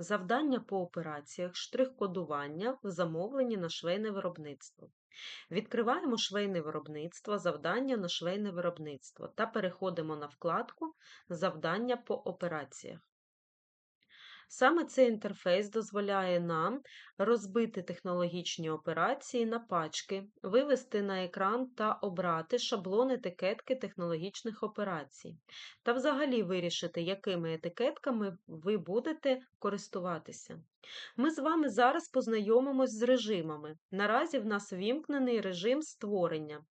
Завдання по операціях, штрих-кодування в замовленні на швейне виробництво. Відкриваємо швейне виробництво, завдання на швейне виробництво та переходимо на вкладку Завдання по операціях. Саме цей інтерфейс дозволяє нам розбити технологічні операції на пачки, вивести на екран та обрати шаблон етикетки технологічних операцій, та взагалі вирішити, якими етикетками ви будете користуватися. Ми з вами зараз познайомимось з режимами. Наразі в нас вімкнений режим створення.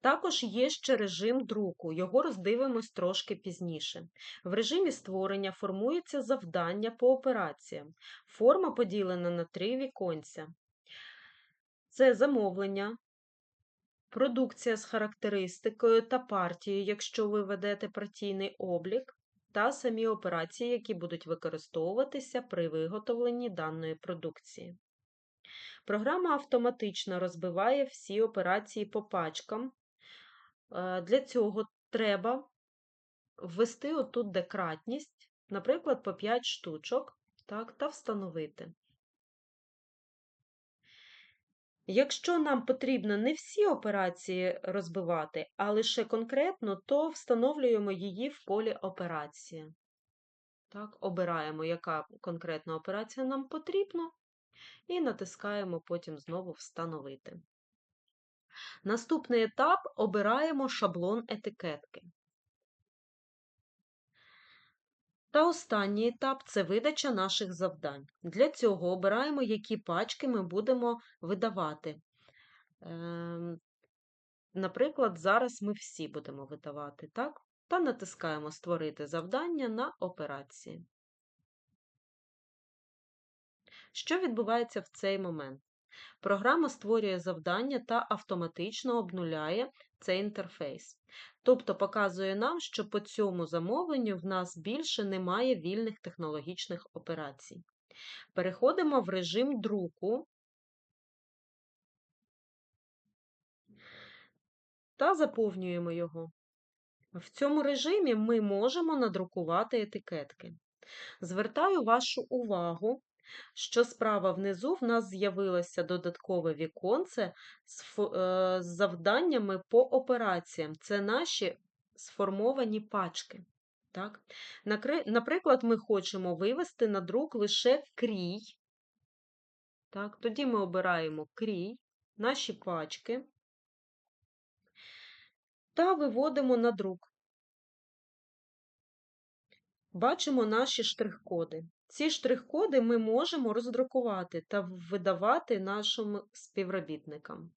Також є ще режим друку, його роздивимось трошки пізніше. В режимі створення формується завдання по операціям. Форма поділена на три віконця. Це замовлення, продукція з характеристикою та партією, якщо ви ведете партійний облік, та самі операції, які будуть використовуватися при виготовленні даної продукції. Програма автоматично розбиває всі операції по пачкам, Е, для цього треба ввести отут декратність, наприклад, по 5 штучок, так, та встановити. Якщо нам потрібно не всі операції розбивати, а лише конкретно, то встановлюємо її в полі операції. Так, Обираємо, яка конкретна операція нам потрібна, і натискаємо потім знову Встановити. Наступний етап обираємо шаблон етикетки. Та останній етап це видача наших завдань. Для цього обираємо, які пачки ми будемо видавати. Ем, наприклад, зараз ми всі будемо видавати, так? Та натискаємо Створити завдання на операції. Що відбувається в цей момент? Програма створює завдання та автоматично обнуляє цей інтерфейс. Тобто показує нам, що по цьому замовленню в нас більше немає вільних технологічних операцій. Переходимо в режим друку та заповнюємо його. В цьому режимі ми можемо надрукувати етикетки. Звертаю вашу увагу що справа внизу в нас з'явилося додаткове віконце з е, завданнями по операціям. Це наші сформовані пачки. Так? Наприклад, ми хочемо вивести на друк лише крій. Так? Тоді ми обираємо крій, наші пачки та виводимо на друк. Бачимо наші штрих-коди. Ці штрих-коди ми можемо роздрукувати та видавати нашим співробітникам.